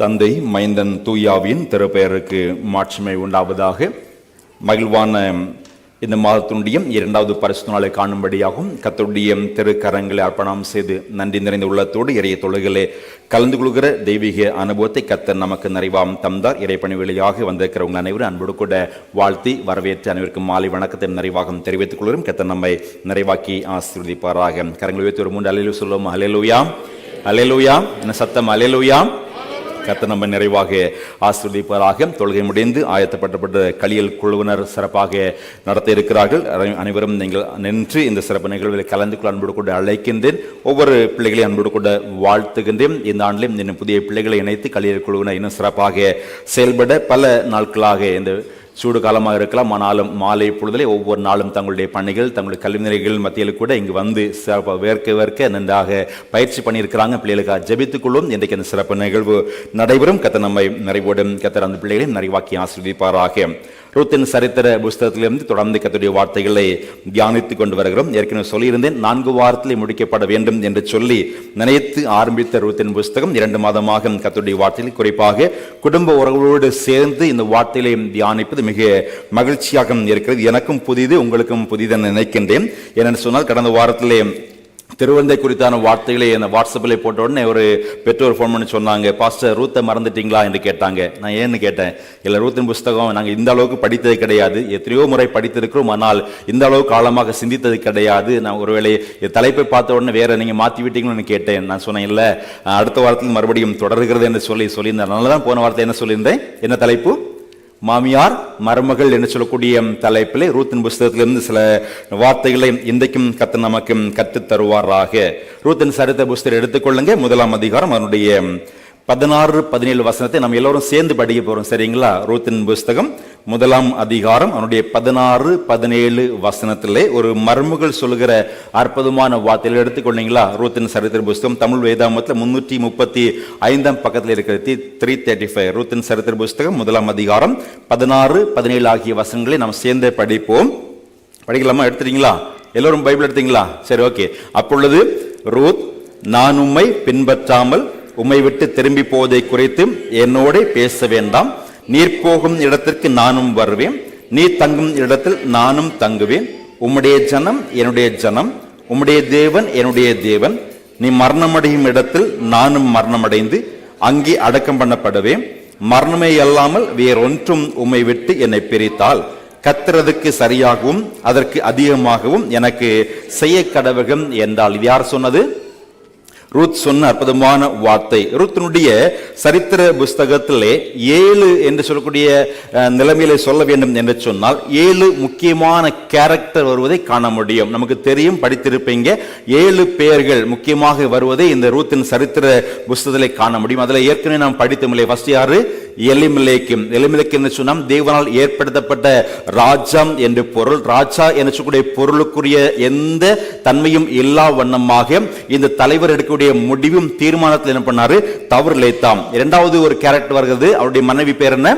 தந்தை மைந்தன் தூயாவின் திருப்பெயருக்கு மாட்சிமை உண்டாவதாக. மகிழ்வான இந்த மாதத்தினுடைய இரண்டாவது பரிசு நாளை காணும்படியாகவும் கத்தருடைய திருக்கரங்களை அர்ப்பணம் செய்து நன்றி நிறைந்த உள்ளத்தோடு இறைய தொழுகளே கலந்து கொள்கிற தெய்வீக அனுபவத்தை கத்தர் நமக்கு நிறைவாம் தந்தார். இறைப்பணி வழியாக வந்திருக்கிறவங்க அனைவரும் அன்போடு கூட வாழ்த்தி வரவேற்று அனைவருக்கும் மாலை வணக்கத்தை நிறைவாகம் தெரிவித்துக் கொள்கிறோம். கத்தர் நம்மை நிறைவாக்கி ஆசீர்வதிப்பாராக. கரங்களை வைத்து ஒரு மூன்று அலையிலு சொல்லுவோம் அலையலுயா அலையலுயா என்ன சத்தம்? அலையலுயா கத்த நம்ம நிறைவாக ஆசிர்வதிப்பதாக தொழுகை முடிந்து ஆயத்தப்பட்டப்பட்ட களியல் குழுவினர் சிறப்பாக நடத்த இருக்கிறார்கள். அனை- அனைவரும் நீங்கள் நின்று இந்த சிறப்பு நிகழ்வில் கலந்து கொள்ள அன்போடு கூட அழைக்கின்றேன். ஒவ்வொரு பிள்ளைகளையும் அன்போடு கூட வாழ்த்துகின்றேன். இந்த ஆண்டிலும் இன்னும் புதிய பிள்ளைகளை இணைத்து களியல் குழுவினர் இன்னும் சிறப்பாக செயல்பட பல நாட்களாக இந்த சூடு காலமாக இருக்கலாம் ஆனாலும் மாலை பொழுதிலே ஒவ்வொரு நாளும் தங்களுடைய பணிகள் தங்களுடைய கல்வி நிலைகள் மத்தியில் கூட இங்கு வந்து சிறப்பாக வேர்க்க வேர்க்க நன்றாக பயிற்சி பண்ணியிருக்கிறாங்க. பிள்ளைகளுக்காக ஜபித்துக்கொள்ளும் இன்றைக்கு அந்த சிறப்பு நிகழ்வு நடைபெறும். கத்த நம்மை நிறைவோடும் கத்தர் அந்த பிள்ளைகளையும் நிறைவாக்கி ஆசீர்வதிப்பாராக. ரூத்தின் சரித்திர புஸ்தகத்திலிருந்து தொடர்ந்து கத்துடைய வார்த்தைகளை தியானித்துக் கொண்டு வருகிறோம். ஏற்கனவே சொல்லியிருந்தேன் நான்கு வாரத்திலே முடிக்கப்பட வேண்டும் என்று சொல்லி நினைத்து ஆரம்பித்த ரூத்தின் புஸ்தகம் இரண்டு மாதமாக கத்துடைய வார்த்தையில் குறிப்பாக குடும்ப உறவுகளோடு சேர்ந்து இந்த வார்த்தையிலே தியானிப்பது மிக மகிழ்ச்சியாக இருக்கிறது. எனக்கும் புதிது உங்களுக்கும் புதிதென நினைக்கின்றேன். ஏனென்று சொன்னால் கடந்த வாரத்திலே திருவந்தை குறித்தான வார்த்தைகளை அந்த வாட்ஸ்அப்பில் போட்ட உடனே ஒரு பெற்றோர் ஃபோன் பண்ணி சொன்னாங்க பாஸ்டர் ரூத்தை மறந்துட்டீங்களா? என்று கேட்டாங்க. நான் ஏன்னு கேட்டேன் இல்லை ரூத்தின் புஸ்தகம் நாங்கள் இந்த அளவுக்கு படித்தது கிடையாது. எத்தனையோ முறை படித்திருக்கிறோம் ஆனால் இந்த அளவுக்கு காலமாக சிந்தித்தது கிடையாது. நான் ஒருவேளை தலைப்பை பார்த்த உடனே வேற நீங்கள் மாற்றி விட்டீங்களோன்னு கேட்டேன். நான் சொன்னேன் இல்லை அடுத்த வாரத்தில் மறுபடியும் தொடர்கிறது என்று சொல்லி சொல்லியிருந்தேன். அதனால தான் போன வாரத்தை என்ன சொல்லியிருந்தேன்? என்ன தலைப்பு? மாமியார் மருமகள் என்று சொல்லக்கூடிய தலைப்பிலே ரூத்தின் புஸ்தகத்திலிருந்து சில வார்த்தைகளை இன்றைக்கும் கத்து நமக்கு கற்றுத் தருவாராக ரூத்தின் சரித்த புஸ்தகம் எடுத்துக்கொள்ளுங்க முதலாம் அதிகாரம் அதனுடைய பதினாறு பதினேழு வசனத்தை நம்ம எல்லோரும் சேர்ந்து படிக்க போறோம் சரிங்களா? ரூத்தின் புஸ்தகம் முதலாம் அதிகாரம் அவனுடைய பதினாறு பதினேழு வசனத்திலே ஒரு மருமகள் சொல்லுகிற அற்புதமான வார்த்தைகள் எடுத்துக்கொண்டீங்களா ரூத்தின் சரித்திர புஸ்தகம் தமிழ் வேதாமத்தில் முன்னூற்றி முப்பத்தி ஐந்தாம் பக்கத்தில் இருக்கிறது த்ரீ தேர்ட்டி ஃபைவ் ரூத்தின் சரித்திர புஸ்தகம் முதலாம் அதிகாரம் பதினாறு பதினேழு ஆகிய வசனங்களை நாம் சேர்ந்தே படிப்போம். படிக்கலாமா? எடுத்துட்டீங்களா? எல்லோரும் பைபிள் எடுத்தீங்களா? சரி ஓகே. அப்பொழுது ரூத் நான் உம்மை பின்பற்றாமல் உம்மை விட்டு திரும்பி போவதை குறித்து என்னோட பேச வேண்டாம். நீர் போகும் இடத்திற்கு நானும் வருவேன். நீ தங்கும் இடத்தில் நானும் தங்குவேன். உம்முடைய ஜனம் என்னுடைய ஜனம். உம்முடைய தேவன் என்னுடைய தேவன். நீ மரணமடையும் இடத்தில் நானும் மரணமடைந்து அங்கே அடக்கம் பண்ணப்படுவேன் மரணமே அல்லாமல் வேறொன்றும் உம்மை விட்டு என்னை பிரித்தால். கத்துறதுக்கு சரியாகவும் அதற்கு அதிகமாகவும் எனக்கு செய்ய கடவகம் என்றால் இது யார் சொன்னது? ரூத் சொன்ன அற்புதமான வார்த்தை. ரூத்தினுடைய சரித்திர புஸ்தகத்திலே ஏழு என்று சொல்லக்கூடிய நிலைமையில நிலைமையிலே சொல்ல வேண்டும் என்று சொன்னால் ஏழு முக்கியமான கேரக்டர் வருவதை காண முடியும். நமக்கு தெரியும் படித்திருப்பீங்க ஏழு பெயர்கள் முக்கியமாக வருவதை இந்த ரூத்தின் சரித்திர புஸ்தகத்திலே காண முடியும். அதில் ஏற்கனவே நாம் படித்தோம் ஃபர்ஸ்ட் யாரு? எலிமிலேக்கும் எலிமிலேக்கு என்று சொன்னால் தேவனால் ஏற்படுத்தப்பட்ட ராஜாம் என்று பொருள். ராஜா என்று சொல்லக்கூடிய பொருளுக்குரிய எந்த தன்மையும் இல்லா வண்ணமாக இந்த தலைவர் எடுக்கக்கூடிய முடிவும் தீர்மானத்தில் என்ன பண்ணாரு? தவறு இழைத்தாம் இரண்டாவது ஒரு கேரக்டர் வருகிறது. அவருடைய மனைவி பேர் என்ன?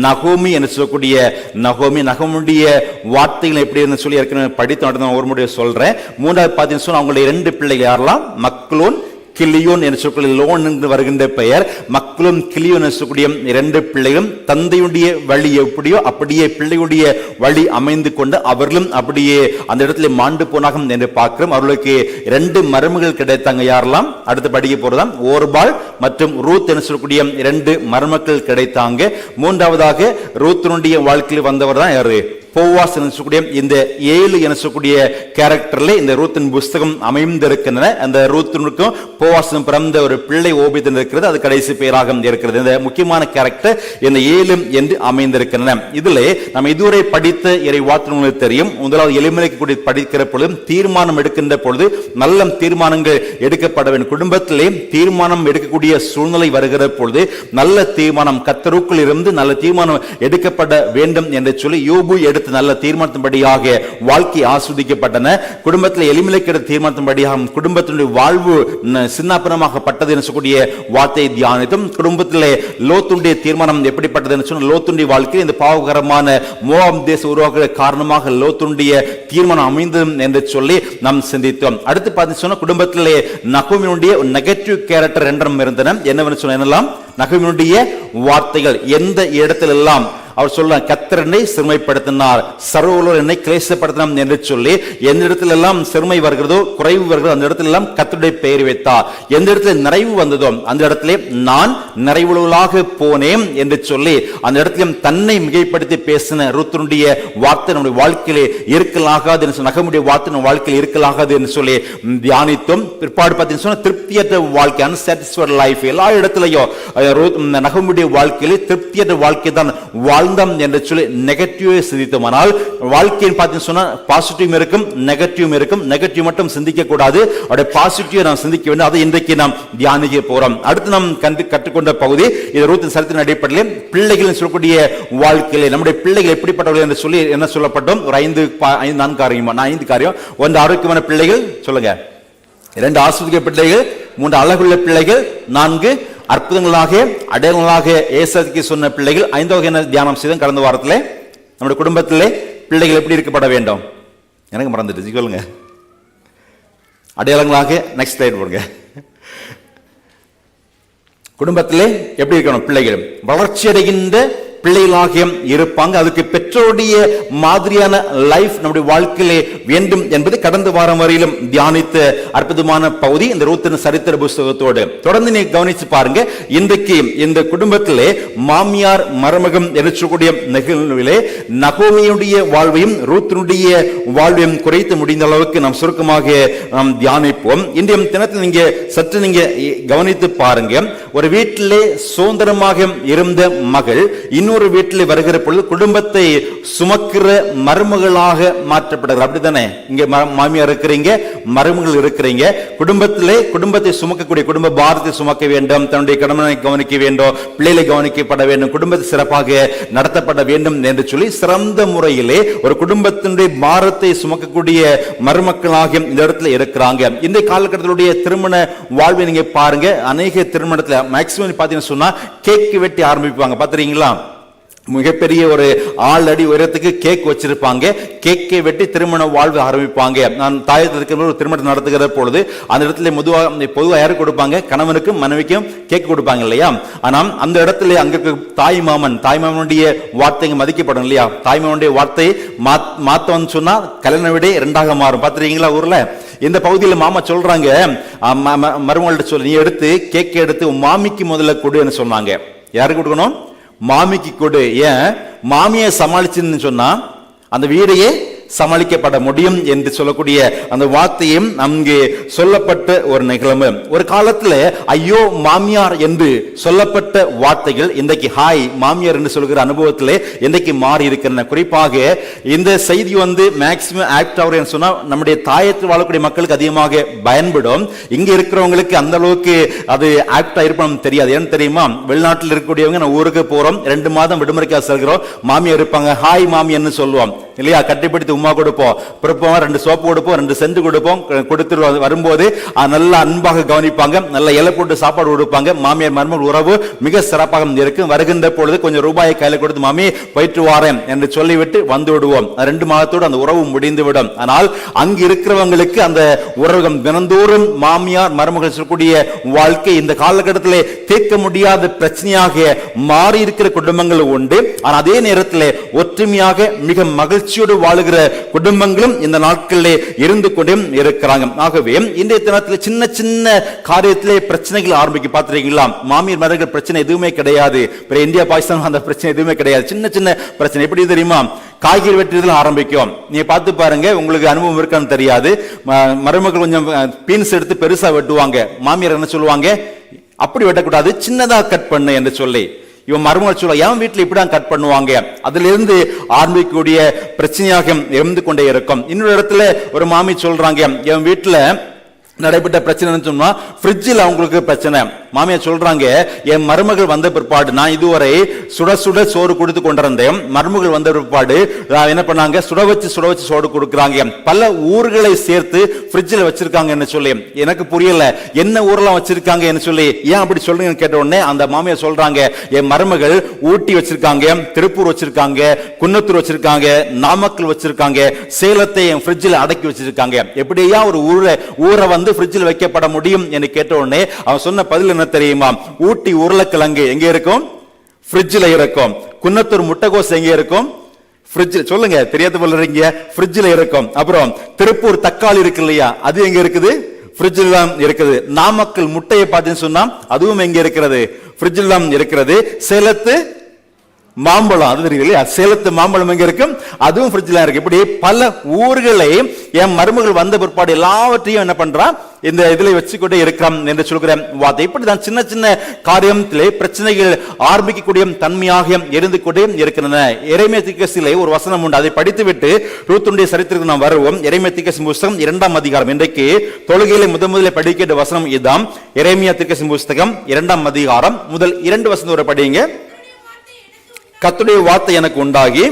நகோமி என்று சொல்லக்கூடிய நகோமி. நகமுடைய வார்த்தைகள் எப்படி இருந்து சொல்லி ஏற்கனவே படித்து நடந்த ஒரு முறையை சொல்றேன். மூன்றாவது பார்த்தீங்கன்னு சொன்னால் அவங்களுடைய ரெண்டு பிள்ளைகள் யாரெல்லாம்? மக்களும் கிளியோன் என்று சொல்லக்கூடிய லோன் என்று வருகின்ற பெயர். மக்களும் கிளியோன் என்று சொல்லக்கூடிய இரண்டு பிள்ளைகளும் தந்தையுடைய வழி எப்படியோ அப்படியே பிள்ளையுடைய வழி அமைந்து கொண்டு அவர்களும் அப்படியே அந்த இடத்துல மாண்டு போனாகும் என்று பார்க்கிறோம். அவர்களுக்கு இரண்டு மருமகள் கிடைத்தாங்க. யாரெல்லாம்? அடுத்து படிக்க போறதாம். ஓர்பால் மற்றும் ரூத் என்று சொல்லக்கூடிய இரண்டு மருமக்கள் கிடைத்தாங்க. மூன்றாவதாக ரூத்தினுடைய வாழ்க்கையில் வந்தவர் தான் யாரு? போவாஸ் என்று சொல்லக்கூடிய இந்த ஏழு என சொல்லக்கூடிய கேரக்டர்ல இந்த ரூத்தின் புஸ்தகம் அமைந்திருக்கின்றன. அந்த ரூத்தினுக்கும் போவாசனும் பிறந்த ஒரு பிள்ளை ஓபிதன் இருக்கிறது. அது கடைசி பெயராக இருக்கிறது. இந்த முக்கியமான கேரக்டர் இந்த ஏழு என்று அமைந்திருக்கின்றன. இதிலே நம்ம இதுவரை படித்த இறை வார்த்தை தெரியும். முதலாவது எளிமலைக்கு கூடிய படிக்கிற பொழுது தீர்மானம் எடுக்கின்ற பொழுது நல்ல தீர்மானங்கள் எடுக்கப்பட வேண்டும். குடும்பத்திலே தீர்மானம் எடுக்கக்கூடிய சூழ்நிலை வருகிற பொழுது நல்ல தீர்மானம் கத்தருக்குள் இருந்து நல்ல தீர்மானம் எடுக்கப்பட வேண்டும் என்று சொல்லி யோபு எடுத்து நல்ல தீர்மானத்தின்படியாக வாழ்க்கை ஆஸ்வதிக்கப்பட்டன. குடும்பத்தில் எளிமைக்கு எடுத்த தீர்மானத்தின்படியாக குடும்பத்தினுடைய வாழ்வு ந- என்று சொல்லக்கூடிய வார்த்தையை தியானித்தும் குடும்பத்திலே லோத்துடைய தீர்மானம் எப்படிப்பட்டது என்று சொன்னால் லோத்துடைய வாழ்க்கையில் இந்த பாவகரமான மோகம் தேச உருவாக்க காரணமாக லோத்துடைய தீர்மானம் அமைந்தது என்று சொல்லி நாம் சிந்தித்தோம். அடுத்து பார்த்து சொன்னால் குடும்பத்திலே நகுமினுடைய நெகட்டிவ் கேரக்டர் என்றும் இருந்தன. என்னவென்று சொன்ன என்னெல்லாம்? நகுமினுடைய வார்த்தைகள் எந்த இடத்திலெல்லாம் அவர் சொல்ல கத்தரனை சிறுமைப்படுத்தினார். சர்வலோர் என்னை கிளேசப்படுத்தினார் என்று சொல்லி எந்த இடத்துல எல்லாம் சிறுமை வருகிறதோ குறைவு வருகிறதோ அந்த இடத்துல எல்லாம் கத்தருடைய பெயர் வைத்தார். எந்த இடத்துல நிறைவு வந்ததோ அந்த இடத்துல நான் நிறைவுள்ளவளாக போனேன் என்று சொல்லி அந்த இடத்துல தன்னை மிகைப்படுத்தி பேசின ருத்தனுடைய வார்த்தை நம்முடைய வாழ்க்கையிலே இருக்கலாகாது என்று நகமுடைய வார்த்தை நம்ம வாழ்க்கையில் இருக்கலாகாது என்று சொல்லி தியானித்தும். பிற்பாடு பார்த்தீங்கன்னு சொன்னா திருப்தியற்ற வாழ்க்கை அன்சாட்டிஸ்ஃபைட் லைஃப் எல்லா இடத்துலையும் நகமுடைய வாழ்க்கையிலே திருப்தியற்ற வாழ்க்கை தான் வாழ்ந்தோம் என்று சொல்லி நெகட்டிவை சிந்தித்தோமானால் வாழ்க்கையின் பார்த்தீங்கன்னு சொன்னால் பாசிட்டிவ் இருக்கும் நெகட்டிவ் இருக்கும். நெகட்டிவ் மட்டும் சிந்திக்க கூடாது அவருடைய பாசிட்டிவை நாம் சிந்திக்க வேண்டும். அதை இன்றைக்கு நாம் தியானிக்க போகிறோம் அடுத்து நாம் கண்டு கற்றுக்கொண்ட பகுதி இது ரூத்தின் சரித்தின் அடிப்படையில் பிள்ளைகள் சொல்லக்கூடிய வாழ்க்கையிலே நம்முடைய பிள்ளைகள் எப்படிப்பட்டவர்கள் என்று சொல்லி என்ன சொல்லப்பட்டோம்? ஒரு ஐந்து ஐந்து நான்கு காரியமா நான் ஐந்து காரியம். ஒன்று ஆரோக்கியமான பிள்ளைகள் சொல்லுங்க. இரண்டு ஆசிரியர் பிள்ளைகள் மூன்று அழகுள்ள பிள்ளைகள் நான்கு அற்புதங்களாக அடையாளங்களாக ஏசதிக்கு சொன்ன பிள்ளைகள் ஐந்தாவது என்ன தியானம் செய்தோம் கடந்த வாரத்தில் நம்முடைய குடும்பத்திலே பிள்ளைகள் எப்படி இருக்கப்பட வேண்டும்? எனக்கு மறந்துட்டு சொல்லுங்க. அடையாளங்களாக நெக்ஸ்ட் ஸ்லைட் போடுங்க. குடும்பத்திலே எப்படி இருக்கணும்? பிள்ளைகள் வளர்ச்சி அடைகின்ற பிள்ளைகளாக இருப்பாங்க. அதுக்கு பெற்றோருடைய மாதிரியான லைஃப் நம்முடைய வாழ்க்கையிலே வேண்டும் என்பது கடந்த வாரம் வரையிலும் தியானித்த அற்புதமான பகுதி. இந்த ரூத்தின் சரித்திர புஸ்தகத்தோடு தொடர்ந்து நீ கவனித்து பாருங்க. இன்றைக்கு இந்த குடும்பத்திலே மாமியார் மருமகம் எரிச்சக்கூடிய சொல்லக்கூடிய நிகழ்விலே நகோமியுடைய வாழ்வையும் ரூத்தினுடைய வாழ்வையும் குறைத்து முடிந்த அளவுக்கு நாம் சுருக்கமாக நாம் தியானிப்போம். இன்றைய தினத்தில் நீங்க சற்று நீங்க கவனித்து பாருங்க. ஒரு வீட்டிலே சுதந்திரமாக இருந்த மகள் இன்னொரு வீட்டில் வருகிற பொழுது குடும்பத்தை சுமக்கிற மருமகளாக மாற்றப்படுகிறார். அப்படித்தானே? இங்க மாமியார் இருக்கிறீங்க மருமகள் இருக்கிறீங்க. குடும்பத்திலே குடும்பத்தை சுமக்கக்கூடிய குடும்ப பாரத்தை சுமக்க வேண்டும் தன்னுடைய கடமனை கவனிக்க வேண்டும் பிள்ளைகளை கவனிக்கப்பட வேண்டும் குடும்பத்தை சிறப்பாக நடத்தப்பட வேண்டும் என்று சொல்லி சிறந்த முறையிலே ஒரு குடும்பத்தினுடைய பாரத்தை சுமக்கக்கூடிய மருமக்களாக இந்த இடத்துல இருக்கிறாங்க. இந்த காலகட்டத்திலுடைய திருமண வாழ்வை நீங்க பாருங்க. அநேக திருமணத்துல மேக்சிமம் பார்த்தீங்கன்னா சொன்னால் கேக் வெட்டி ஆரம்பிப்பாங்க. பார்த்துறீங்களா மிகப்பெரிய ஒரு ஆள் அடி உயரத்துக்கு கேக் வச்சிருப்பாங்க. கேக்கை வெட்டி திருமண வாழ்வு ஆரம்பிப்பாங்க. நான் தாயத்தில் இருக்கிற ஒரு திருமணம் நடத்துகிற பொழுது அந்த இடத்துல பொதுவாக பொதுவாக யாருக்கு கொடுப்பாங்க? கணவனுக்கும் மனைவிக்கும் கேக் கொடுப்பாங்க இல்லையா? ஆனால் அந்த இடத்துல அங்க இருக்க தாய் மாமன் தாய் மாமனுடைய வார்த்தைங்க மதிக்கப்படும் இல்லையா? தாய் மாமனுடைய வார்த்தை மாத்- மாத்தவன்னு சொன்னா கல்யாண விட இரண்டாக மாறும். பார்த்துருக்கீங்களா ஊர்ல? இந்த பகுதியில் மாமா சொல்றாங்க ம- ம- மருமகள்கிட்ட சொல்லி நீ எடுத்து கேக் எடுத்து உன் மாமிக்கு முதல்ல கொடுன்னு சொன்னாங்க. யாருக்கு கொடுக்கணும்? மாமிக்கு கொடு. ஏன்? மாமியை சமாளிச்சுன்னு சொன்னா அந்த வீடையே சமாளிக்கப்பட முடியும் என்று சொல்லக்கூடிய அந்த வார்த்தையும் அங்கு சொல்லப்பட்ட ஒரு நிகழ்வு. ஒரு காலத்துல ஐயோ மாமியார் என்று சொல்லப்பட்ட வார்த்தைகள் இன்றைக்கு ஹாய் மாமியார் என்று சொல்கிற அனுபவத்தில் இன்றைக்கு மாறி இருக்கிறன குறிப்பாக இந்த செய்தி வந்து மேக்சிமம் ஆக்ட் ஆகுறேன்னு சொன்னா நம்முடைய தாயத்தில் வாழக்கூடிய மக்களுக்கு அதிகமாக பயன்படும். இங்க இருக்கிறவங்களுக்கு அந்த அளவுக்கு அது ஆக்ட் ஆயிருப்போம் தெரியாது. ஏன்னு தெரியுமா? வெளிநாட்டில் இருக்கக்கூடியவங்க நான் ஊருக்கு போகிறோம் ரெண்டு மாதம் விடுமுறைக்காக செல்கிறோம் மாமியார் இருப்பாங்க ஹாய் மாமியார்னு சொல்லுவோம். இல்லையா? கட்டிப்படுத்தி சும்மா கொடுப்போம். பிறப்போம் ரெண்டு சோப்பு கொடுப்போம் ரெண்டு சென்ட் கொடுப்போம் கொடுத்துட்டு வரும்போது நல்லா அன்பாக கவனிப்பாங்க. நல்ல இலை போட்டு சாப்பாடு கொடுப்பாங்க. மாமியார் மருமகள் உறவு மிக சிறப்பாக இருக்கும். வருகின்ற பொழுது கொஞ்சம் ரூபாயை கையில் கொடுத்து மாமி போயிட்டு வாரேன் என்று சொல்லிவிட்டு வந்து விடுவோம். ரெண்டு மாதத்தோடு அந்த உறவு முடிந்துவிடும் ஆனால் அங்கு இருக்கிறவங்களுக்கு அந்த உறவுகம் தினந்தோறும் மாமியார் மருமகள் சொல்லக்கூடிய வாழ்க்கை இந்த காலகட்டத்தில் தீர்க்க முடியாத பிரச்சனையாக மாறி இருக்கிற குடும்பங்கள் உண்டு. ஆனால் அதே நேரத்தில் ஒற்றுமையாக மிக மகிழ்ச்சியோடு வாழுகிற குடும்பங்களும் இந்த நாட்களிலே இருந்து கொண்டே இருக்கிறாங்க. ஆகவே இன்றைய தினத்தில் சின்ன சின்ன காரியத்திலே பிரச்சனைகள் ஆரம்பிக்க பார்த்துருக்கீங்களா? மாமியார் மருமகள் பிரச்சனை எதுவுமே கிடையாது. இந்தியா பாகிஸ்தான் அந்த பிரச்சனை எதுவுமே கிடையாது. சின்ன சின்ன பிரச்சனை. எப்படி தெரியுமா? காய்கறி வெட்டுறதுல ஆரம்பிக்கும். நீங்க பார்த்து பாருங்க உங்களுக்கு அனுபவம் இருக்கான்னு தெரியாது. மருமகள் கொஞ்சம் பீன்ஸ் எடுத்து பெருசா வெட்டுவாங்க. மாமியார் என்ன சொல்லுவாங்க? அப்படி வெட்டக்கூடாது சின்னதா கட் பண்ணு என்று சொல்லி. இவன் மருமகள் சொல்ல என் இப்படி இப்படிதான் கட் பண்ணுவாங்க. அதிலிருந்து ஆரம்பிக்கக்கூடிய பிரச்சனையாக இருந்து கொண்டே இருக்கும். இன்னொரு இடத்துல ஒரு மாமி சொல்றாங்க என் வீட்டில் நடைபெற்ற பிரச்சனைன்னு சொன்னா ஃப்ரிட்ஜில் அவங்களுக்கு பிரச்சனை. மாமியார் சொல்றாங்க என் மருமகள் வந்த பிற்பாடு நான் இதுவரை சுட சுட சோறு கொடுத்து கொண்டிருந்தேன். மருமகள் வந்த பிற்பாடு என்ன பண்ணாங்க? சுட வச்சு சுட வச்சு சோறு கொடுக்குறாங்க. பல ஊர்களை சேர்த்து ஃப்ரிட்ஜில் வச்சிருக்காங்கன்னு சொல்லி. எனக்கு புரியல என்ன ஊரெல்லாம் வச்சிருக்காங்க என்ன சொல்லி. ஏன் அப்படி சொல்றீங்கன்னு கேட்ட உடனே அந்த மாமியார் சொல்றாங்க என் மருமகள் ஊட்டி வச்சிருக்காங்க திருப்பூர் வச்சிருக்காங்க குன்னத்தூர் வச்சிருக்காங்க நாமக்கல் வச்சிருக்காங்க சேலத்தை என் ஃப்ரிட்ஜில் அடக்கி வச்சிருக்காங்க. எப்படியா ஒரு ஊரை ஊரை வந்து ஃப்ரிட்ஜில் வைக்கப்பட முடியும்? என்று கேட்ட உடனே அவன் சொன்ன பதில் என்ன தெரியுமா? ஊட்டி உருளைக்கிழங்கு எங்க இருக்கும்? ஃப்ரிட்ஜில் இருக்கும். குன்னத்தூர் முட்டைகோஸ் எங்க இருக்கும்? ஃப்ரிட்ஜ் சொல்லுங்க தெரியாத போல ஃப்ரிட்ஜில் இருக்கும். அப்புறம் திருப்பூர் தக்காளி இருக்கு இல்லையா? அது எங்க இருக்குது? ஃப்ரிட்ஜில் தான் இருக்குது. நாமக்கல் முட்டையை பார்த்தீங்கன்னு சொன்னா அதுவும் எங்க இருக்கிறது? ஃப்ரிட்ஜில் தான் இருக்கிறது. சேலத்து மாம்பழம். அது தெரியும் இல்லையா? சேலத்து மாம்பழம் எங்க இருக்கும் அதுவும் ஃப்ரிட்ஜில் இருக்கு. இப்படி பல ஊர்களை என் மருமகள் வந்த பிற்பாடு எல்லாவற்றையும் என்ன பண்றான் இந்த இதில் வச்சுக்கொண்டே இருக்கிறான் என்று சொல்கிற வார்த்தை. இப்படி தான் சின்ன சின்ன காரியத்திலே பிரச்சனைகள் ஆரம்பிக்கக்கூடிய தன்மையாக இருந்து கொண்டே இருக்கின்றன. இறைமை திக்கசிலே ஒரு வசனம் உண்டு. அதை படித்துவிட்டு ரூத்துடைய சரித்திரத்துக்கு நாம் வருவோம். இறைமை திக்கசி புஸ்தகம் இரண்டாம் அதிகாரம். இன்றைக்கு தொழுகையில முதன் முதலில் படிக்கின்ற வசனம் இதுதான். இறைமையா திக்கசி புஸ்தகம் இரண்டாம் அதிகாரம் முதல் இரண்டு வசனம் வரை படிங்க கத்துடைய வார்த்தை எனக்கு உண்டாகி.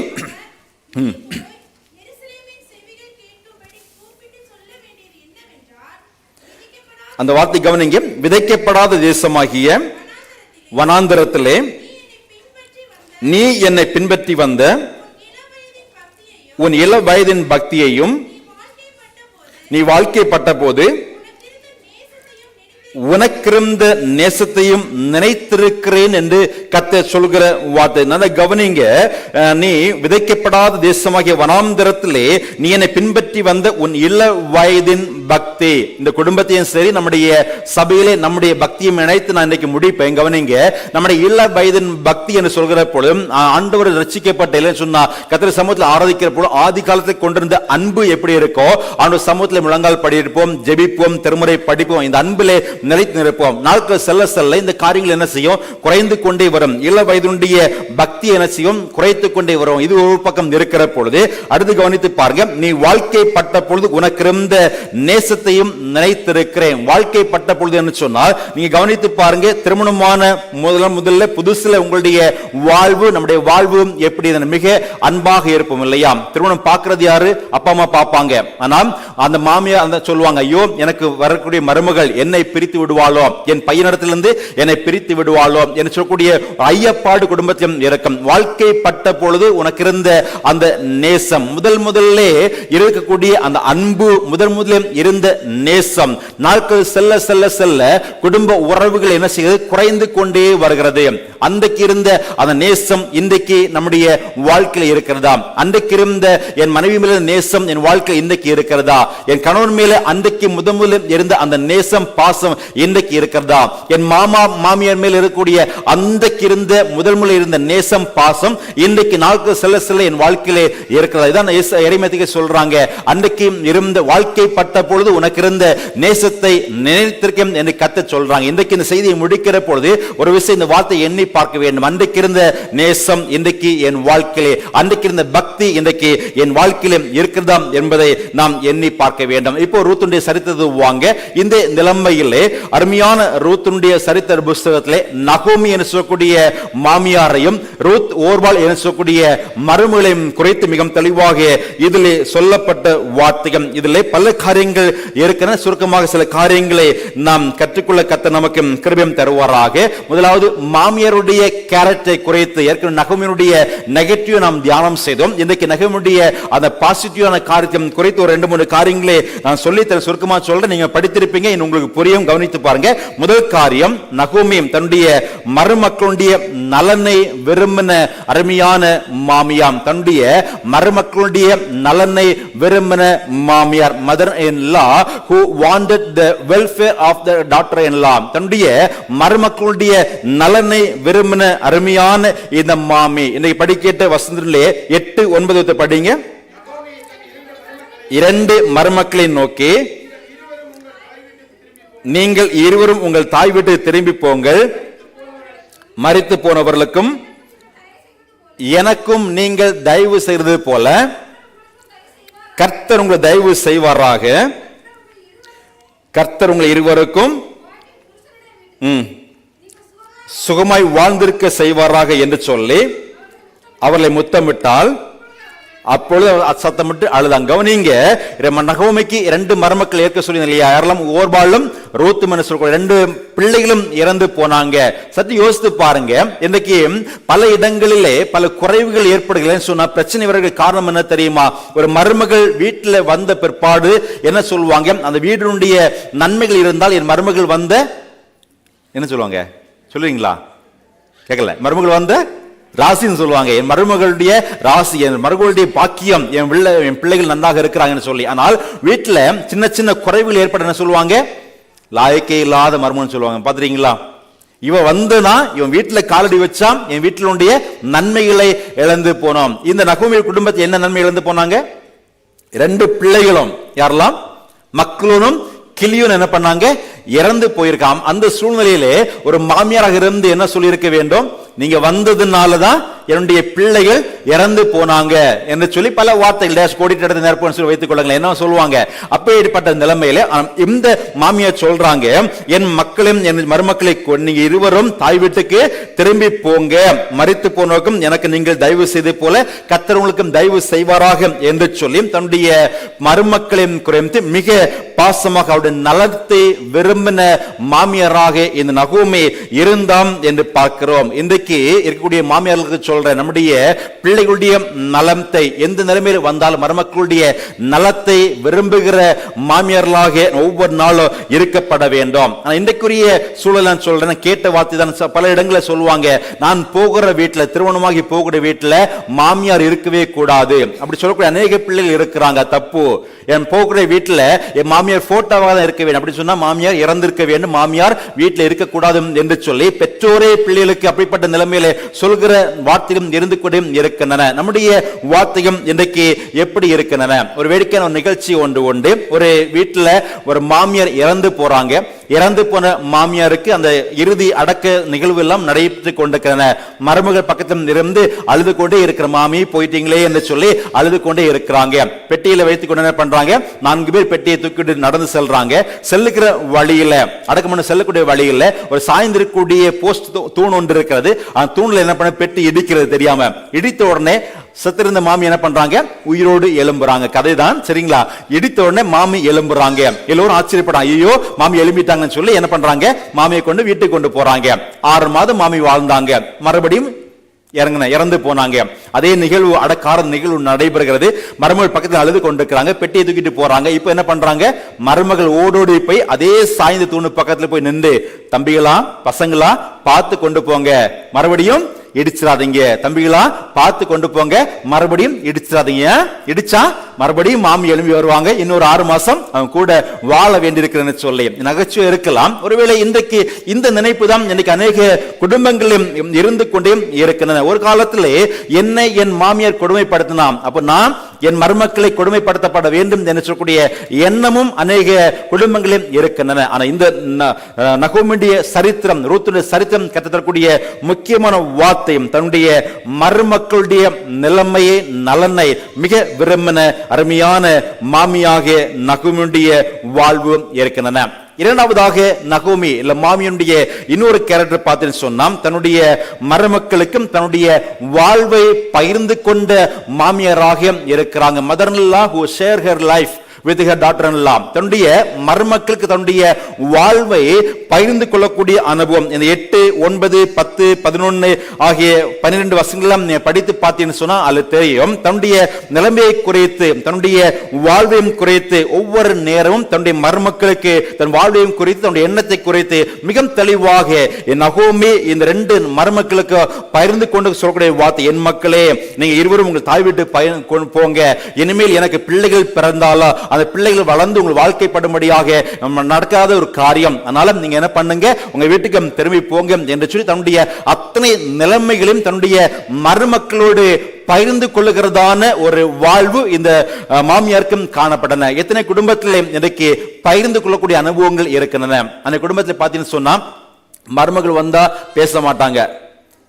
அந்த வார்த்தை கவனிங்க. விதைக்கப்படாத தேசமாகிய வனாந்தரத்திலே நீ என்னை பின்பற்றி வந்த உன் இள வயதின் பக்தியையும் நீ நீ வாழ்க்கைப்பட்ட போது உனக்கிருந்த நேசத்தையும் நேசத்தையும் நினைத்திருக்கிறேன் என்று கத்த சொல்கிற வார்த்தை. நல்ல கவனிங்க. நீ விதைக்கப்படாத தேசமாகிய வனாந்தரத்திலே நீ என்னை பின்பற்றி வந்த உன் இள வயதின் பக்தி. இந்த குடும்பத்தையும் சரி நம்முடைய சபையிலே நம்முடைய பக்தியும் இணைத்து நான் இன்னைக்கு முடிப்பேன். கவனிங்க. நம்முடைய இள வயதின் பக்தி என்று சொல்கிற பொழுதும் ஆண்டவர் ரசிக்கப்பட்ட சொன்னா கத்திர சமூகத்தில் ஆராதிக்கிற பொழுது ஆதி காலத்தை கொண்டிருந்த அன்பு எப்படி இருக்கோ ஆண்டு சமூகத்தில் முழங்கால் படிப்போம் ஜெபிப்போம் திருமுறை படிப்போம். இந்த அன்பிலே நிலைத்து நிற்போம் நாட்கள் செல்ல செல்ல இந்த காரியங்கள் என்ன செய்யும்? குறைந்து கொண்டே வரும். இள வயதுடைய பக்தி என்ன செய்யும்? குறைத்து கொண்டே வரும். இது ஒரு பக்கம் இருக்கிற பொழுது அடுத்து கவனித்து பாருங்க நீ வாழ்க்கை பட்ட பொழுது உனக்கு இருந்த நேசத்தையும் நினைத்திருக்கிறேன். வாழ்க்கை பட்ட பொழுது என்ன சொன்னால் நீங்க கவனித்து பாருங்க திருமணமான முதல்ல முதல்ல புதுசுல உங்களுடைய வாழ்வு நம்முடைய வாழ்வு எப்படி மிக அன்பாக இருப்போம் இல்லையா? திருமணம் பார்க்கறது யாரு? அப்பா அம்மா பார்ப்பாங்க. ஆனால் அந்த மாமியார் அந்த சொல்லுவாங்க ஐயோ எனக்கு வரக்கூடிய மருமகள் என்னை பிரித்து பிரித்து விடுவாளோ? என் பையனிடத்திலிருந்து என்னை பிரித்து விடுவாளோ? என்று சொல்லக்கூடிய ஐயப்பாடு குடும்பத்திலும் இருக்கும் வாழ்க்கை பட்ட பொழுது உனக்கு இருந்த அந்த நேசம் முதல் முதல்ல இருக்கக்கூடிய அந்த அன்பு முதல் முதலில் இருந்த நேசம். நாட்கள் செல்ல செல்ல செல்ல குடும்ப உறவுகள் என்ன செய்யுது குறைந்து கொண்டே வருகிறது. அன்றைக்கு இருந்த அந்த நேசம் இன்றைக்கு நம்முடைய வாழ்க்கையில் இருக்கிறதா? அன்றைக்கு இருந்த என் மனைவி மேல நேசம் என் வாழ்க்கை இன்றைக்கு இருக்கிறதா? என் கணவன் மேல அன்றைக்கு முதல் முதலில் இருந்த அந்த நேசம் பாசம் இன்றைக்கு இருக்கிறதா? என் மாமா மாமியார் மேல் இருக்கக்கூடிய அன்றைக்கு இருந்த முதல் முதலில் இருந்த நேசம் பாசம் இன்றைக்கு நாளுக்கு செல்ல செல்ல என் வாழ்க்கையிலே இருக்கிறதா. இதான் இறைமதிக்க சொல்றாங்க. அன்றைக்கு இருந்த வாழ்க்கை பட்ட பொழுது உனக்கு இருந்த நேசத்தை நினைத்திருக்கேன் என்று கத்த சொல்றாங்க. இன்றைக்கு இந்த செய்தியை முடிக்கிற பொழுது ஒரு விஷயம் இந்த வார்த்தை எண்ணி பார்க்க வேண்டும். அன்றைக்கு இருந்த நேசம் இன்றைக்கு என் வாழ்க்கையிலே அன்றைக்கு இருந்த பக்தி இன்றைக்கு என் வாழ்க்கையிலே இருக்கிறதாம் என்பதை நாம் எண்ணி பார்க்க வேண்டும். இப்போ ரூத்துடைய சரித்தது வாங்க இந்த நிலைமையிலே அருமையான ரூத்துடைய சரித்திர புஸ்தகத்திலே நகோமி என சொல்லக்கூடிய மாமியாரையும் ரூத் ஓர்வால் என சொல்லக்கூடிய மருமகளையும் குறைத்து மிகவும் தெளிவாக இதிலே சொல்லப்பட்ட வார்த்தைகள். இதிலே பல காரியங்கள் இருக்கிற சுருக்கமாக சில காரியங்களை நாம் கற்றுக்கொள்ள கத்த நமக்கு கிருபையும் தருவாராக. முதலாவது மாமியாருடைய கேரக்டரை குறைத்து ஏற்கனவே நகமினுடைய நெகட்டிவ் நாம் தியானம் செய்தோம். இன்றைக்கு நகமுடைய அந்த பாசிட்டிவான காரியத்தை குறைத்து ஒரு ரெண்டு மூணு காரியங்களை நான் சொல்லி தர சுருக்கமா சொல்றேன். நீங்க படித்திருப்பீங்க. இன்னும் உங்களுக்கு புரியும் கவனித்து பாருங்க. முதல் காரியம் நகோமியம் தன்னுடைய மருமக்களுடைய நலனை விரும்பின அருமையான மாமியாம். தன்னுடைய மருமக்களுடைய நலனை விரும்பின மாமியார் mother in law who wanted the welfare of the daughter in law தன்னுடைய மருமக்களுடைய நலனை விரும்பின அருமையான இந்த மாமி. இன்னைக்கு படிக்கிட்ட வசந்திலே எட்டு ஒன்பது படிங்க. இரண்டு மருமக்களை நோக்கி நீங்கள் இருவரும் உங்கள் தாய் வீட்டு திரும்பி போங்கள். மறித்து போனவர்களுக்கும் எனக்கும் நீங்கள் தயவு செய்தது போல கர்த்தர் உங்களை தயவு செய்வாராக. கர்த்தர் உங்களை இருவருக்கும் ம், சுகமாய் வாழ்ந்திருக்க செய்வாராக என்று சொல்லி அவர்களை முத்தமிட்டால் அப்பொழுது அவர் சத்தமிட்டு அழுதாங்க கவனிங்க நகோமைக்கு இரண்டு மருமக்கள் ஏற்க சொல்லி இல்லையா? யாரெல்லாம்? ஓர்பாலும் ரூத்தும் என்று ரெண்டு பிள்ளைகளும் இறந்து போனாங்க. சத்து யோசித்து பாருங்க. இன்றைக்கு பல இடங்களிலே பல குறைவுகள் ஏற்படுகிறேன்னு சொன்னா பிரச்சனை இவர்கள் காரணம் என்ன தெரியுமா? ஒரு மருமகள் வீட்டில் வந்த பிற்பாடு என்ன சொல்லுவாங்க? அந்த வீடினுடைய நன்மைகள் இருந்தால் என் மருமகள் வந்த என்ன சொல்லுவாங்க? சொல்லுவீங்களா? கேட்கல. மருமகள் வந்த ராசின்னு சொல்லுவாங்க. என் மருமகளுடைய ராசி என் மருமகளுடைய பாக்கியம் என் பிள்ளை என் பிள்ளைகள் நன்றாக இருக்கிறாங்கன்னு சொல்லி. ஆனால் வீட்டில் சின்ன சின்ன குறைவுகள் ஏற்பட என்ன சொல்லுவாங்க? லாயக்கே இல்லாத மர்மம்னு சொல்லுவாங்க. பார்த்துறீங்களா இவன் வந்துனா இவன் வீட்டில் காலடி வச்சான் என் வீட்டிலுடைய நன்மைகளை இழந்து போனோம் இந்த நகோமி குடும்பத்தை என்ன நன்மை இழந்து போனாங்க? ரெண்டு பிள்ளைகளும். யாரெல்லாம்? மக்களும் கிளியும் என்ன பண்ணாங்க? இறந்து போயிருக்காம். அந்த சூழ்நிலையிலே ஒரு மாமியாராக இருந்து என்ன சொல்லியிருக்க வேண்டும்? நீங்க வந்ததுனால தான் என்னுடைய பிள்ளைகள் இறந்து போனாங்க என்று சொல்லி பல வார்த்தைகள் டேஷ் கோடிட்டு இடத்து நேர்ப்பு சொல்லி வைத்துக் கொள்ளுங்களேன். என்ன சொல்லுவாங்க? அப்பேற்பட்ட நிலைமையில இந்த மாமியார் சொல்றாங்க என் மக்களையும் என் மருமக்களை நீங்க இருவரும் தாய் வீட்டுக்கு திரும்பி போங்க. மறித்து போனோக்கும் எனக்கு நீங்கள் தயவு செய்து போல கத்தர் உங்களுக்கும் தயவு செய்வாராக என்று சொல்லி தன்னுடைய மருமக்களையும் குறைந்து மிக பாசமாக அவருடைய நலத்தை விரும்பின மாமியாராக இந்த நகோமே இருந்தாம் என்று பார்க்கிறோம். இன்றைக்கு இருக்கக்கூடிய மாமியார்களுக்கு சொல்றேன். நம்முடைய பிள்ளைகளுடைய நலத்தை எந்த நிலைமையில் வந்தாலும் மருமக்களுடைய நலத்தை விரும்புகிற மாமியார்களாக ஒவ்வொரு நாளும் இருக்கப்பட வேண்டும். இன்றைக்குரிய சூழல் நான் சொல்றேன். கேட்ட வார்த்தை தான் பல இடங்களில் சொல்லுவாங்க நான் போகிற வீட்டில் திருமணமாகி போகிற வீட்டில் மாமியார் இருக்கவே கூடாது. அப்படி சொல்லக்கூடிய அநேக பிள்ளைகள் இருக்கிறாங்க. தப்பு. என் போகிற வீட்டில் என் மாமியார் போட்டோவாக தான் இருக்க வேண்டும். அப்படி சொன்னால் மாமியார் இறந்திருக்க வேண்டும். மாமியார் வீட்டில் இருக்கக்கூடாது என்று சொல்லி பெற்றோரே பிள்ளைகளுக்கு அப்படிப்பட்ட நிலைமையில சொல்கிற வார்த்தையும் இருந்து கொண்டும் இருக்கின்றன. நம்முடைய வார்த்தையும் இன்றைக்கு எப்படி இருக்கின்றன? ஒரு வேடிக்கையான ஒரு நிகழ்ச்சி ஒன்று உண்டு. ஒரு வீட்டில் ஒரு மாமியார் இறந்து போறாங்க. இறந்து போன மாமியாருக்கு அந்த இறுதி அடக்க நிகழ்வு எல்லாம் நடைபெற்று கொண்டிருக்கிறன மருமகள் பக்கத்தில் இருந்து அழுது கொண்டே இருக்கிற மாமி போயிட்டீங்களே என்று சொல்லி அழுது கொண்டே இருக்கிறாங்க. பெட்டியில வைத்துக் கொண்டு என்ன பண்றாங்க? நான்கு பேர் பெட்டியை தூக்கிட்டு நடந்து செல்றாங்க. செல்லுகிற வழியில அடக்கம் பண்ண செல்லக்கூடிய வழியில ஒரு சாய்ந்திருக்கக்கூடிய போஸ்ட் தூண் ஒன்று இருக்கிறது. அந்த தூணில் என்ன பண்ண பெட்டு இடிக்கிறது தெரியாம. இடித்த உடனே செத்திருந்த மாமி என்ன பண்றாங்க? உயிரோடு எழும்புறாங்க. கதை தான் சரிங்களா? இடித்த உடனே மாமி எழும்புறாங்க. எல்லோரும் ஆச்சரியப்படுறாங்க ஐயோ மாமி எழும்பிட்டாங்கன்னு சொல்லி என்ன பண்றாங்க? மாமியை கொண்டு வீட்டுக்கு கொண்டு போறாங்க. ஆறு மாதம் மாமி வாழ்ந்தாங்க. மறுபடியும் இறங்கின இறந்து போனாங்க. அதே நிகழ்வு அடக்கார நிகழ்வு நடைபெறுகிறது. மருமகள் பக்கத்தில் அழுது கொண்டிருக்கிறாங்க. பெட்டியை தூக்கிட்டு போறாங்க. இப்போ என்ன பண்றாங்க? மருமகள் ஓடோடி போய் அதே சாய்ந்த தூணு பக்கத்துல போய் நின்று தம்பிகளா பசங்களா பார்த்து கொண்டு போங்க. மறுபடியும் இடிச்சிடாதீங்க. தம்பிகளா பார்த்து கொண்டு போங்க. மறுபடியும் இடிச்சிடாதீங்க. இடிச்சா மறுபடியும் மாமி எழும்பி வருவாங்க. இன்னொரு ஆறு மாசம் அவங்க கூட வாழ வேண்டியிருக்கிறேன்னு சொல்லி. நகைச்சுவை இருக்கலாம். ஒருவேளை இன்றைக்கு இந்த நினைப்பு தான் இன்னைக்கு அநேக குடும்பங்களிலும் இருந்து கொண்டே இருக்கின்றன. ஒரு காலத்திலே என்னை என் மாமியார் கொடுமைப்படுத்தினான். அப்ப நான் என் மருமக்களை கொடுமைப்படுத்தப்பட வேண்டும் என்று சொல்லக்கூடிய எண்ணமும் அநேக குடும்பங்களிலும் இருக்கின்றன. ஆனால் இந்த ந- நகோமியுடைய சரித்திரம் ரூத்துடைய சரித்திரம் கற்றுத்தரக்கூடிய முக்கியமான வார்த்தையும் தன்னுடைய மருமக்களுடைய நிலைமையை நலனை மிக விரும்பின அருமையான மாமியாக நகுமுடைய வாழ்வு இருக்கின்றன. இரண்டாவதாக நகோமி இல்ல மாமியனுடைய இன்னொரு கேரக்டர் பார்த்தீங்கன்னு சொன்னால் தன்னுடைய மருமக்களுக்கும் தன்னுடைய வாழ்வை பகிர்ந்து கொண்ட மாமியராக இருக்கிறாங்க. Mother who share her life with her daughter எல்லாம் தன்னுடைய மருமக்களுக்கு தன்னுடைய வாழ்வை பகிர்ந்து கொள்ளக்கூடிய அனுபவம். இந்த எட்டு ஒன்பது பத்து பதினொன்னு ஆகிய பன்னிரெண்டு வசங்களெல்லாம் நீ படித்து பார்த்தீங்கன்னு சொன்னா அது தெரியும். தன்னுடைய நிலைமையை குறைத்து தன்னுடைய வாழ்வையும் குறைத்து ஒவ்வொரு நேரமும் தன்னுடைய மருமக்களுக்கு தன் வாழ்வையும் குறைத்து தன்னுடைய எண்ணத்தை குறைத்து மிக தெளிவாக என் நகோமி இந்த ரெண்டு மருமக்களுக்கு பகிர்ந்து கொண்டு சொல்லக்கூடிய வார்த்தை என் மக்களே நீங்க இருவரும் உங்கள் தாய் வீட்டு பயன் கொண்டு போங்க. இனிமேல் எனக்கு பிள்ளைகள் பிறந்தாலும் அந்த பிள்ளைகள் வளர்ந்து உங்கள் வாழ்க்கைப்படும்படியாக நம்ம நடக்காத ஒரு காரியம். அதனால நீங்க என்ன பண்ணுங்க உங்க வீட்டுக்கு திரும்பி போங்க போங்க என்று சொல்லி தன்னுடைய அத்தனை நிலைமைகளையும் தன்னுடைய மருமக்களோடு பகிர்ந்து கொள்ளுகிறதான ஒரு வாழ்வு இந்த மாமியாருக்கும் காணப்பட்டன. எத்தனை குடும்பத்தில் இன்றைக்கு பகிர்ந்து கொள்ளக்கூடிய அனுபவங்கள் இருக்கின்றன. அந்த குடும்பத்தில் பார்த்தீங்கன்னு சொன்னா மருமகள் வந்தா பேச மாட்டாங்க.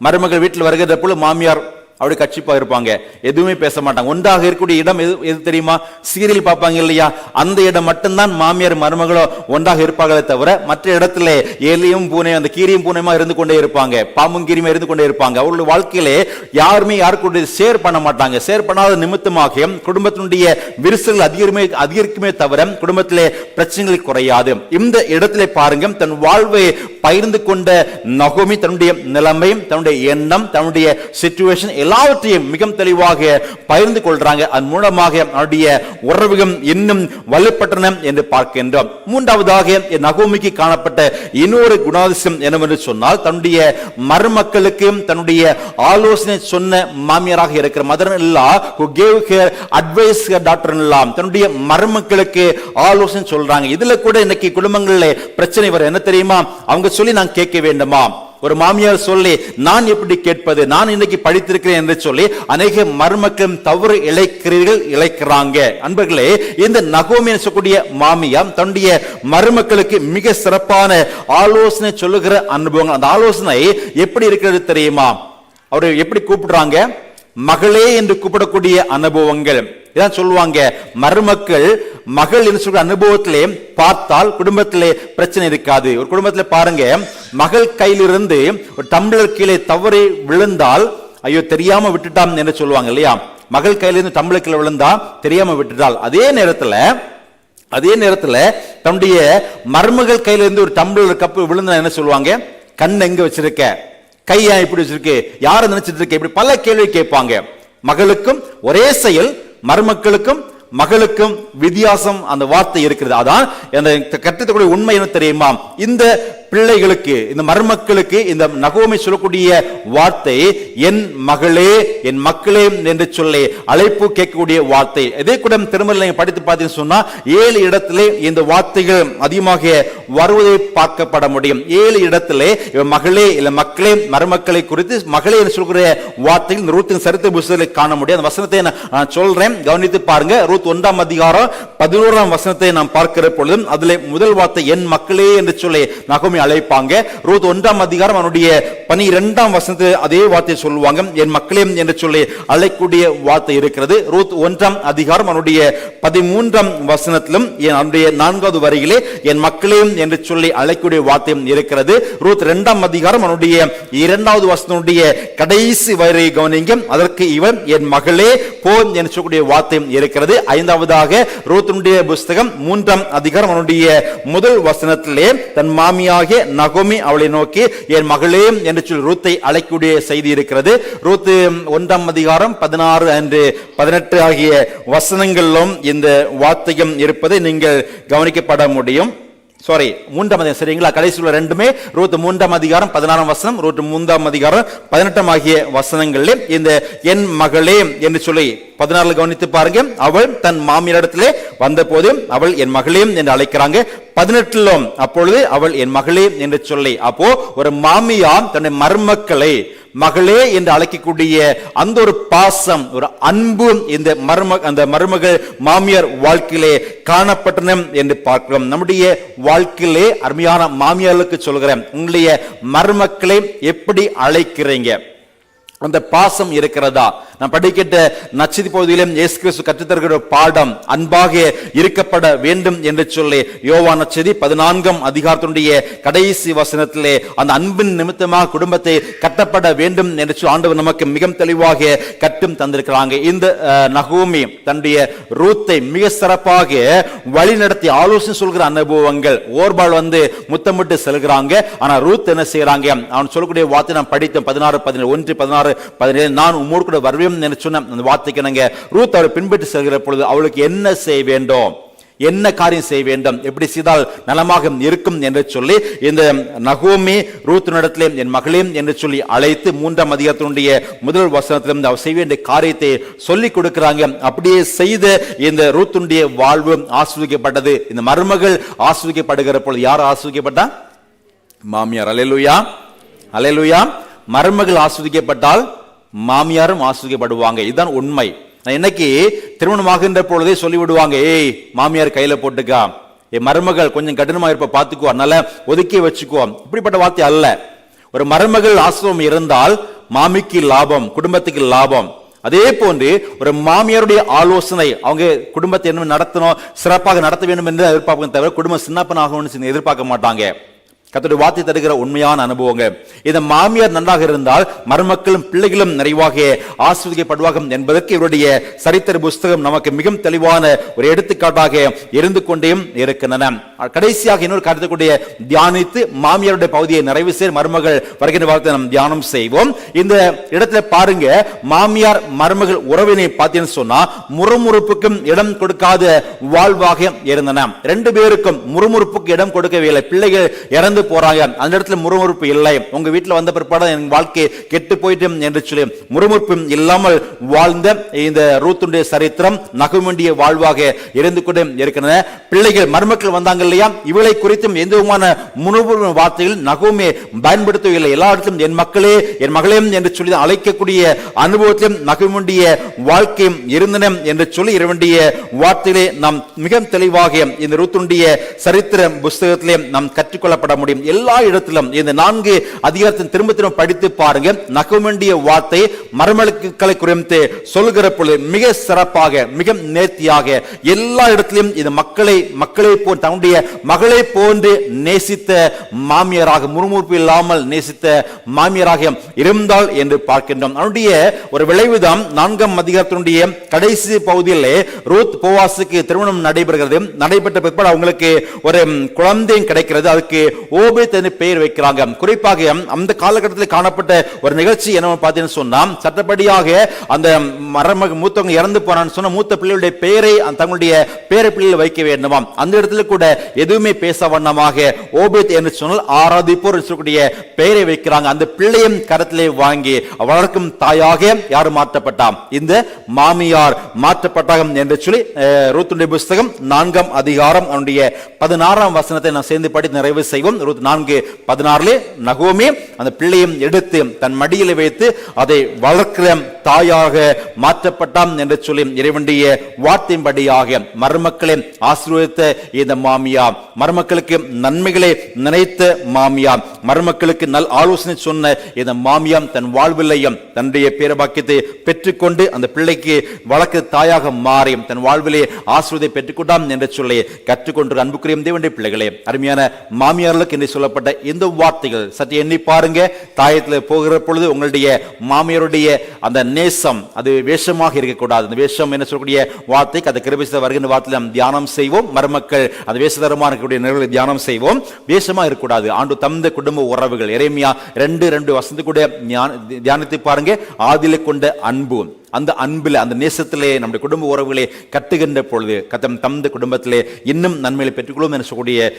மருமகள் வீட்டில் வருகிற போல மாமியார் அப்படி கட்சிப்பாக இருப்பாங்க. எதுவுமே பேச மாட்டாங்க. ஒன்றாக இருக்கக்கூடிய இடம் எது எது தெரியுமா? சீரியல் பார்ப்பாங்க இல்லையா? அந்த இடம் மட்டும்தான் மாமியார் மருமகளோ ஒன்றாக இருப்பாங்களே தவிர மற்ற இடத்துல எலியும் பூனையும் அந்த கீரியும் பூனையுமா இருந்து கொண்டே இருப்பாங்க. பாம்பும் கீரியுமா இருந்து கொண்டே இருப்பாங்க. அவர்களுடைய வாழ்க்கையிலே யாருமே யாருக்குடைய ஷேர் பண்ண மாட்டாங்க. ஷேர் பண்ணாத நிமித்தமாக குடும்பத்தினுடைய விரிசல்கள் அதிகமே அதிகரிக்குமே தவிர குடும்பத்திலே பிரச்சனைகள் குறையாது. இந்த இடத்திலே பாருங்க தன் வாழ்வை பகிர்ந்து கொண்ட நகோமி தன்னுடைய நிலைமை தன்னுடைய எண்ணம் தன்னுடைய சுச்சுவேஷன் எல்லாம் எல்லாவற்றையும் மிக தெளிவாக பகிர்ந்து கொள்றாங்க. அதன் மூலமாக அவருடைய உறவுகள் இன்னும் வலுப்பட்டன என்று பார்க்கின்றோம். மூன்றாவதாக நகோமிக்கு காணப்பட்ட இன்னொரு குணாதிசயம் என்னவென்று சொன்னால் தன்னுடைய மருமக்களுக்கு தன்னுடைய ஆலோசனை சொன்ன மாமியாராக இருக்கிற மதர் இல்லா who gave her advice her daughter in law தன்னுடைய மருமக்களுக்கு ஆலோசனை சொல்றாங்க. இதுல கூட இன்னைக்கு குடும்பங்களில் பிரச்சனை வரும். என்ன தெரியுமா? அவங்க சொல்லி நான் கேட்க வேண்டுமா? ஒரு மாமியார் சொல்லி நான் எப்படி கேட்பது? நான் இன்னைக்கு படித்திருக்கிறேன் என்று சொல்லி அநேக மருமக்களும் தவறு இழைக்கிறீர்கள் இழைக்கிறாங்க. அன்பர்களே இந்த நகோமி சொல்லக்கூடிய மாமியார் தன்னுடைய மருமக்களுக்கு மிக சிறப்பான ஆலோசனை சொல்லுகிற அனுபவங்கள். அந்த ஆலோசனை எப்படி இருக்கிறது தெரியுமா? அவர் எப்படி கூப்பிடுறாங்க? மகளே என்று கூப்பிடக்கூடிய அனுபவங்கள். இதான் சொல்லுவாங்க. மருமக்கள் மகள் என்று சொல்ற அனுபவத்திலே பார்த்தால் குடும்பத்திலே பிரச்சனை இருக்காது. ஒரு குடும்பத்தில் பாருங்க மகள் கையிலிருந்து ஒரு டம்ளர் கீழே தவறி விழுந்தால் ஐயோ தெரியாம விட்டுட்டான் என்று சொல்லுவாங்க இல்லையா? மகள் கையிலிருந்து டம்ளர் கீழே விழுந்தா தெரியாம விட்டுட்டால். அதே நேரத்துல அதே நேரத்துல தன்னுடைய மருமகள் கையில இருந்து ஒரு டம்ளர் கப்பு விழுந்தா என்ன சொல்லுவாங்க? கண் எங்க வச்சிருக்க? கையா இப்படி வச்சிருக்கு? யாரை நினைச்சிட்டு இருக்க? இப்படி பல கேள்வி கேட்பாங்க. மகளுக்கும் ஒரே செயல் மருமக்களுக்கும் மகளுக்கும் வித்தியாசம் அந்த வார்த்தை இருக்கிறது. அதான் அந்த கட்டக்கூடிய உண்மை என்ன தெரியுமா? இந்த பிள்ளைகளுக்கு இந்த மருமக்களுக்கு இந்த நகோமை சொல்லக்கூடிய வார்த்தை என் மகளே என் மக்களே என்று சொல்லி அழைப்பு கேட்கக்கூடிய வார்த்தை. இதே கூட திருமலை படித்து பார்த்தீங்கன்னு சொன்னா ஏழு இடத்திலே இந்த வார்த்தைகள் அதிகமாக வருவதை பார்க்கப்பட முடியும். ஏழு இடத்திலே இவன் மகளே இல்ல மக்களே மருமக்களை குறித்து மகளே என்று சொல்கிற வார்த்தைகள் இந்த ரூத்தின் சரித்திர புஸ்தகத்தில் காண முடியும். அந்த வசனத்தை நான் சொல்றேன். கவனித்து பாருங்க. ரூத் ஒன்றாம் அதிகாரம் பதினோராம் வசனத்தை நாம் பார்க்கிற பொழுதும் அதிலே முதல் வார்த்தை என் மக்களே என்று சொல்லி நகோமி அழைப்பாங்க. ரூத் ஒன்றாம் அதிகாரம் அவனுடைய பனிரெண்டாம் வசனத்தை அதே வார்த்தையை சொல்லுவாங்க. என் மக்களே என்று சொல்லி அழைக்கூடிய வார்த்தை இருக்கிறது. ரூத் ஒன்றாம் அதிகாரம் அவனுடைய பதிமூன்றாம் வசனத்திலும் அவனுடைய நான்காவது வரையிலே என் மக்களையும் என்று சொல்லி அழைக்கூடிய வார்த்தையும் இருக்கிறது. ரூத் இரண்டாம் அதிகாரம் அவனுடைய இரண்டாவது வசனுடைய கடைசி வரை கவனிங்க. அதற்கு இவன் என் மகளே போ என்று சொல்லக்கூடிய வார்த்தையும் இருக்கிறது. ஐந்தாவதாக ரூத்தினுடைய புஸ்தகம் மூன்றாம் அதிகாரம் அவனுடைய முதல் வசனத்திலே தன் மாமியாக ராணியாகிய நகோமி அவளை நோக்கி என் மகளே என்று சொல்லி ரூத்தை அழைக்கக்கூடிய செய்தி இருக்கிறது. ரூத்து ஒன்றாம் அதிகாரம் பதினாறு அன்று பதினெட்டு ஆகிய வசனங்களிலும் இந்த வார்த்தையும் இருப்பதை நீங்கள் கவனிக்கப்பட முடியும். சாரி மூன்றாம் அதிகாரம் சரிங்களா? கடைசி உள்ள ரெண்டுமே இருபத்தி மூன்றாம் அதிகாரம் பதினாறாம் வசனம் இருபத்தி மூன்றாம் அதிகாரம் பதினெட்டாம் ஆகிய வசனங்களில் இந்த என் மகளே என்று சொல்லி பதினாறுல கவனித்து பாருங்க. அவள் தன் மாமியாரிடத்திலே வந்தபோது அவள் என் மகளே என்று அழைக்கிறாங்க. பதினெட்டிலும் அப்பொழுது அவள் என் மகளே என்று சொல்லி அப்போ ஒரு மாமியார் தன்னுடைய மருமக்களை மகளே என்று அழைக்கக்கூடிய அந்த ஒரு பாசம் ஒரு அன்பு இந்த மரும அந்த மருமகள் மாமியார் வாழ்க்கையிலே காணப்பட்டன என்று பார்க்கிறோம். நம்முடைய வாழ்க்கையிலே அருமையான மாமியார்களுக்கு சொல்கிறேன் உங்களுடைய மருமக்களை எப்படி அழைக்கிறீங்க? அந்த பாசம் இருக்கிறதா? நான் படிக்கிட்ட நச்சதி பகுதியிலும் இயேசு கிறிஸ்து கற்றுத்தருகிற பாடம் அன்பாக இருக்கப்பட வேண்டும் என்று சொல்லி யோவா நச்சதி பதினான்காம் அதிகாரத்தினுடைய கடைசி வசனத்திலே அந்த அன்பின் நிமித்தமாக குடும்பத்தை கட்டப்பட வேண்டும் என்று சொல்லி ஆண்டவர் நமக்கு மிக தெளிவாக கட்டும் தந்திருக்கிறாங்க. இந்த நகூமி நகோமி தன்னுடைய ரூத்தை மிக சிறப்பாக வழி நடத்தி ஆலோசனை சொல்கிற அனுபவங்கள். ஓர்பால் வந்து முத்தமிட்டு செல்கிறாங்க. ஆனா ரூத் என்ன செய்யறாங்க அவன் சொல்லக்கூடிய வார்த்தை நான் படித்தேன். பதினாறு பதினேழு ஒன்று பதினாறு பதினேழு நான் உம்மோடு கூட வருவேன் என்று சொன்ன அந்த வார்த்தைக்கு நாங்கள் ரூத் அவரை பின்பற்றி செல்கிற பொழுது அவளுக்கு என்ன செய்ய வேண்டும்? என்ன காரியம் செய்ய வேண்டும்? எப்படி செய்தால் நலமாக இருக்கும் என்று சொல்லி இந்த நகோமி ரூத்தினிடத்திலே என் மகளேம் என்று சொல்லி அழைத்து மூன்றாம் அதிகாரத்தினுடைய முதல் வசனத்திலிருந்து அவர் செய்ய வேண்டிய காரியத்தை சொல்லி கொடுக்கிறாங்க. அப்படியே செய்த இந்த ரூத்துடைய வாழ்வு ஆஸ்வதிக்கப்பட்டது. இந்த மருமகள் ஆஸ்வதிக்கப்படுகிற பொழுது யார் ஆஸ்வதிக்கப்பட்டா? மாமியார். அலையலுயா. அலையலுயா. மருமகள் ஆஸ்வதிக்கப்பட்டால் மாமியாரும் ஆஸ்வதிக்கப்படுவாங்க. இதுதான் உண்மை. நான் இன்னைக்கு திருமணமாகின்ற பொழுதே சொல்லிவிடுவாங்க ஏய் மாமியார் கையில போட்டுக்கா. என் மருமகள் கொஞ்சம் கடினமா இருப்ப பார்த்துக்கோ அதனால ஒதுக்கி வச்சுக்கோ. இப்படிப்பட்ட வார்த்தை அல்ல. ஒரு மருமகள் ஆசிரமம் இருந்தால் மாமிக்கு லாபம் குடும்பத்துக்கு லாபம். அதே போன்று ஒரு மாமியாருடைய ஆலோசனை அவங்க குடும்பத்தை என்ன நடத்தணும் சிறப்பாக நடத்த வேண்டும் என்று எதிர்பார்க்க தவிர குடும்பம் சின்னப்பன் ஆகணும்னு எதிர்பார்க்க மாட்டாங்க. கத்தோட வார்த்தை தருகிற உண்மையான அனுபவங்க. இந்த மாமியார் நன்றாக இருந்தால் மருமக்களும் பிள்ளைகளும் நிறைவாக ஆஸ்வதிக்கப்படுவார்கள் என்பதற்கு இவருடைய சரித்திர புஸ்தகம் நமக்கு மிகவும் தெளிவான ஒரு எடுத்துக்காட்டாக இருந்து கொண்டேயும் இருக்கின்றன. கடைசியாக இன்னொரு கருத்துக்கூடிய தியானித்து மாமியாருடைய பகுதியை நிறைவு செய்ய மருமகள் வருகின்ற வாரத்தை நாம் தியானம் செய்வோம். இந்த இடத்துல பாருங்க மாமியார் மருமகள் உறவினை பார்த்தீங்கன்னு சொன்னா முறுமுறுப்புக்கும் இடம் கொடுக்காத வாழ்வாக இருந்தன. ரெண்டு பேருக்கும் முறுமுறுப்புக்கு இடம் கொடுக்கவில்லை பிள்ளைகள் இறந்து போறாங்க அந்த இடத்துல முறுமுறுப்பு இல்லை. உங்க வீட்டில் வந்த பிற்பாடு என் வாழ்க்கை கெட்டு போயிட்டு என்று சொல்லி முறுமுறுப்பு இல்லாமல் வாழ்ந்த இந்த ரூத்துடைய சரித்திரம் நகவேண்டிய வாழ்வாக இருந்து கொண்டு இருக்கின்றன. பிள்ளைகள் மருமக்கள் வந்தாங்க இல்லையா? இவளை குறித்தும் எந்த விதமான முணுமுணு வார்த்தைகள் நகவுமே பயன்படுத்தவில்லை. எல்லா இடத்திலும் என் மக்களே என் மகளே என்று சொல்லி அழைக்கக்கூடிய அனுபவத்திலும் நகவேண்டிய வாழ்க்கையும் இருந்தன என்று சொல்லி இரவண்டிய வார்த்தையிலே நாம் மிக தெளிவாக இந்த ரூத்துடைய சரித்திர புஸ்தகத்திலே நாம் கற்றுக்கொள்ளப்பட முடியும். எல்லா இடத்திலும் இந்த நான்கு அதிகாரத்தின் திரும்ப திரும்ப படித்து பாருங்க நகவேண்டிய வார்த்தை மறுமலுக்களை குறித்து சொல்கிற பொழுது மிக சிறப்பாக மிக நேர்த்தியாக எல்லா இடத்திலும் இந்த மக்களை மக்களை போ தன்னுடைய மகளை போன்று நேசித்த மாமியராக முறுமுறுப்பு இல்லாமல் நேசித்த மாமியராக இருந்தால் என்று பார்க்கின்றோம். அவனுடைய ஒரு விளைவுதான் நான்காம் அதிகாரத்தினுடைய கடைசி பகுதியிலே ரூத் போவாசுக்கு திருமணம் நடைபெறுகிறது. நடைபெற்ற பிற்பாடு அவங்களுக்கு ஒரு குழந்தையும் கிடைக்கிறது. அதுக்கு ஓ ஓபேத் என்று பெயர் வைக்கிறாங்க. குறிப்பாக அந்த காலகட்டத்தில் காணப்பட்ட ஒரு நிகழ்ச்சி என்ன பார்த்தீங்கன்னு சொன்னா சட்டப்படியாக அந்த மரமக மூத்தவங்க இறந்து போனான்னு சொன்ன மூத்த பிள்ளைகளுடைய பெயரை அந்த தங்களுடைய பேர பிள்ளைகள் வைக்க வேண்டுமாம் அந்த இடத்துல கூட எதுவுமே பேச வண்ணமாக ஓபேத் என்று சொன்னால் ஆராதிப்போர் என்று சொல்லக்கூடிய பெயரை வைக்கிறாங்க. அந்த பிள்ளையும் கரத்திலே வாங்கி வளர்க்கும் தாயாக யார் மாற்றப்பட்டாம் இந்த மாமியார் மாற்றப்பட்டாகம் என்று சொல்லி அஹ், ரூத்துடைய புஸ்தகம் நான்காம் அதிகாரம் அவனுடைய பதினாறாம் வசனத்தை நான் சேர்ந்து படி நிறைவு செய்வோம். இருபத்தி நான்கு பதினாறுலே நகோமே அந்த பிள்ளையும் எடுத்து தன் மடியில் வைத்து அதை வளர்க்கிற தாயாக மாற்றப்பட்டான் என்று சொல்லி இறைவனுடைய வார்த்தையின்படியாக மருமக்களை ஆசீர்வதித்த இந்த மாமியா மருமக்களுக்கு நன்மைகளை நினைத்த மாமியா மருமக்களுக்கு நல் ஆலோசனை சொன்ன இந்த மாமியாம் தன் வாழ்விலையும் தன்னுடைய பேரபாக்கியத்தை பெற்றுக்கொண்டு அந்த பிள்ளைக்கு வழக்கு தாயாக மாறியும். தன் வாழ்விலே ஆசிரியத்தை பெற்றுக்கொண்டாம் என்று சொல்லி கற்றுக்கொண்டு அன்புக்குரிய தேவனுடைய பிள்ளைகளே அருமையான மாமியார்களுக்கு என்று சொல்லப்பட்ட இந்த வார்த்தைகள் சற்று எண்ணி பாருங்க. தாயத்தில் போகிற பொழுது உங்களுடைய மாமியாருடைய அந்த நேசம் அது வேஷமாக இருக்கக்கூடாது. அந்த வேஷம் என்ன சொல்லக்கூடிய வார்த்தைக்கு அந்த கிருபிச வருகின்ற வார்த்தையில் நாம் தியானம் செய்வோம். மருமக்கள் அந்த வேஷதரமாக இருக்கக்கூடிய நிகழ்வுகளை தியானம் செய்வோம். வேஷமா இருக்கக்கூடாது. ஆண்டு தந்த குடும்ப உறவுகள். இறைமையா ரெண்டு ரெண்டு வசந்து கூட தியானத்தை தியானித்து பாருங்க. ஆதில கொண்ட அன்பு. அந்த அன்பில் அந்த நேசத்திலே நம்முடைய குடும்ப உறவுகளை கட்டுகின்ற பொழுது கத்தம் தந்த குடும்பத்திலே இன்னும் நன்மைகளை பெற்றுக்கொள்வோம் என்று சொல்லக்கூடிய